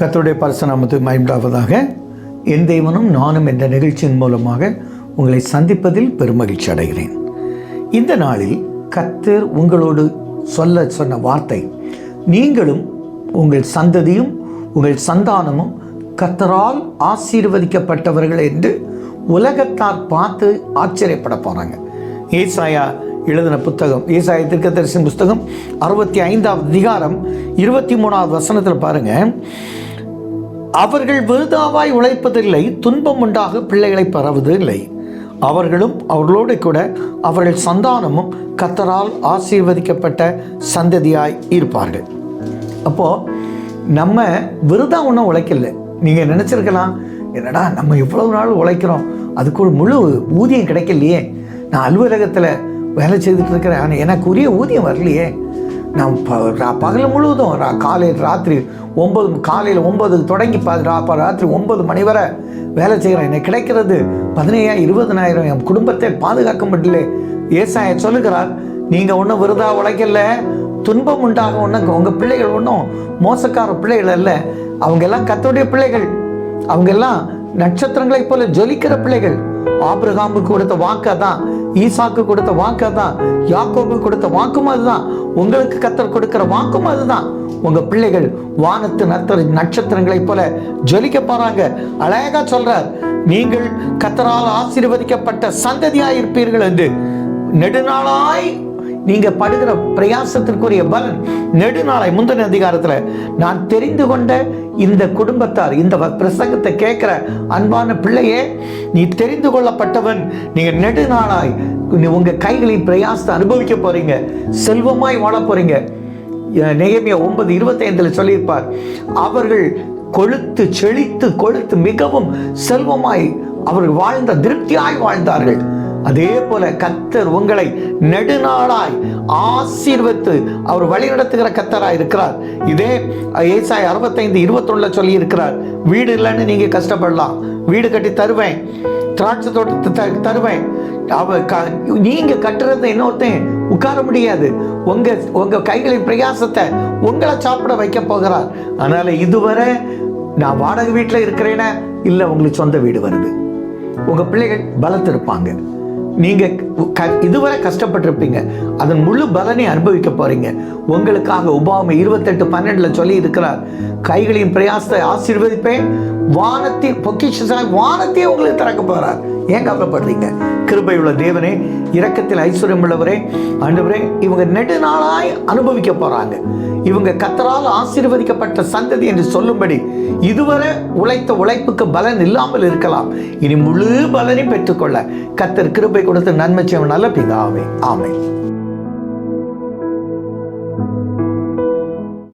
கத்தருடைய பரசநாமத்து மயம்டாவதாக என் தெய்வனும் நானும் என்ற நிகழ்ச்சியின் மூலமாக உங்களை சந்திப்பதில் பெருமகிழ்ச்சி அடைகிறேன். இந்த நாளில் கத்தர் உங்களோடு சொல்ல சொன்ன வார்த்தை நீங்களும் உங்கள் சந்ததியும் உங்கள் சந்தானமும் கத்தரால் ஆசீர்வதிக்கப்பட்டவர்கள் என்று உலகத்தார் பார்த்து ஆச்சரியப்பட போகிறாங்க ஏசாயா எழுதின புத்தகம் ஏசாய திருக்கதரிசன் புஸ்தகம் அறுபத்தி ஐந்தாவது அதிகாரம் இருபத்தி மூணாவது வசனத்தில் பாருங்கள் அவர்கள் விருதாவாய் உழைப்பதில்லை துன்பம் உண்டாக பிள்ளைகளை பரவுவது இல்லை அவர்களும் அவர்களோடு கூட அவர்கள் சந்தானமும் கத்தரால் ஆசீர்வதிக்கப்பட்ட சந்ததியாய் இருப்பார்கள். அப்போது நம்ம விருதா ஒன்றும் உழைக்கல. நீங்கள் நினச்சிருக்கலாம் என்னடா நம்ம இவ்வளவு நாள் உழைக்கிறோம் அதுக்கு ஒரு முழு ஊதியம் கிடைக்கலையே. நான் அலுவலகத்தில் வேலை செய்துட்டு இருக்கிறேன் ஆனால் எனக்கு உரிய ஊதியம் வரலையே. நான் ப ரா- பகல் முழுவதும் ரா காலையில் ராத்திரி ஒம்பது காலையில் ஒம்பது தொடங்கி ப ரா ராத்திரி ஒம்பது மணி வரை வேலை செய்கிறேன். எனக்கு கிடைக்கிறது பதினையாயிரம் இருபதனாயிரம். என் குடும்பத்தை பாதுகாக்க முடியல ஏசாய சொல்லுகிறார் நீங்கள் ஒன்றும் விருதா உழைக்கல. துன்பம் உண்டாக ஒன்றும் உங்கள் பிள்ளைகள் ஒன்றும் மோசக்கார பிள்ளைகள் அல்ல. அவங்க எல்லாம் கத்தோடைய பிள்ளைகள். அவங்க எல்லாம் நட்சத்திரங்களைப் போல ஜொலிக்கிற பிள்ளைகள். ஆபிரகாமுக்கு கொடுத்த வாக்கு அதான் ஈசாக்கு கொடுத்த வாக்கு அதான் யாக்கோபுக்கு கொடுத்த வாக்கும் அதுதான். உங்களுக்கு கத்தர் கொடுக்கிற வாக்கும் அதுதான். உங்க பிள்ளைகள் வானத்து நத்தர் நட்சத்திரங்களைப் போல ஜொலிக்க போறாங்க. அழகா சொல்றார் நீங்கள் கத்தரால் ஆசீர்வதிக்கப்பட்ட சந்ததியாயிருப்பீர்கள் என்று. நெடுநாளாய் நீங்க படுகிற பிரயாசத்திற்குரிய பலன் நெடுநாளை முந்தின அதிகாரத்துல நான் தெரிந்து கொண்ட இந்த குடும்பத்தார் இந்த வ- பிரசங்கத்தை கேட்குற அன்பான பிள்ளையே நீ தெரிந்து கொள்ளப்பட்டவன். நீங்க நெடுநாளாய் நீ உங்க கைகளின் பிரயாசத்தை அனுபவிக்க போறீங்க. செல்வமாய் வாழ போறீங்க. நெகமியா ஒன்பது இருபத்தைந்தில் சொல்லியிருப்பார் அவர்கள் கொழுத்து செழித்து கொழுத்து மிகவும் செல்வமாய் அவர்கள் வாழ்ந்த திருப்தியாய் வாழ்ந்தார்கள். அதே போல கத்தர் உங்களை நெடுநாளாய் ஆசீர்வத்து அவர் வழிநடத்துகிற கத்தராய் இருக்கிறார். இதே ஏசாய் அறுபத்தைந்து இருபத்தொன்னுல சொல்லி இருக்கிறார் வீடு இல்லைன்னு நீங்க கஷ்டப்படலாம். வீடு கட்டி தருவேன். திராட்சை தோட்டத்தை த- தருவேன். அவ நீங்க கட்டுறத இன்னொருத்தன் உட்கார முடியாது. உங்க உங்க கைகளின் பிரயாசத்தை உங்களை சாப்பிட வைக்க போகிறார். அதனால இதுவரை நான் வாடகை வீட்டில் இருக்கிறேனே? இல்லை உங்களுக்கு சொந்த வீடு வருது. உங்க பிள்ளைகள் பலத்திருப்பாங்க. நீங்க க- இதுவரை கஷ்டப்பட்டிருப்பீங்க. அதன் முழு பலனை அனுபவிக்க போறீங்க. உங்களுக்காக உபாமை இருபத்தெட்டு பன்னெண்டுல சொல்லி இருக்கிறார். கைகளின் பிரயாசத்தை ஆசீர்வதிப்பேன். வானத்தின் பொக்கிஷன் வானத்தையே உங்களுக்கு திறக்க போறார். ஏன் கவலைப்படுறீங்க? கிருபையுள்ள தேவனே இரக்கத்தில் ஐஸ்வர்யம் உள்ளவரே ஆண்டவரே இவங்க நெடுநாளாய் அனுபவிக்க போறாங்க. இவங்க கத்தரால் ஆசீர்வதிக்கப்பட்ட சந்ததி என்று சொல்லும்படி இதுவரை உழைத்த உழைப்புக்கு பலன் இல்லாமல் இருக்கலாம். இனி முழு பலனை பெற்றுக்கொள்ள கத்தர் கிருபை கொடுத்து நன்மை செய்வன் நல்ல பிதாவே. ஆமை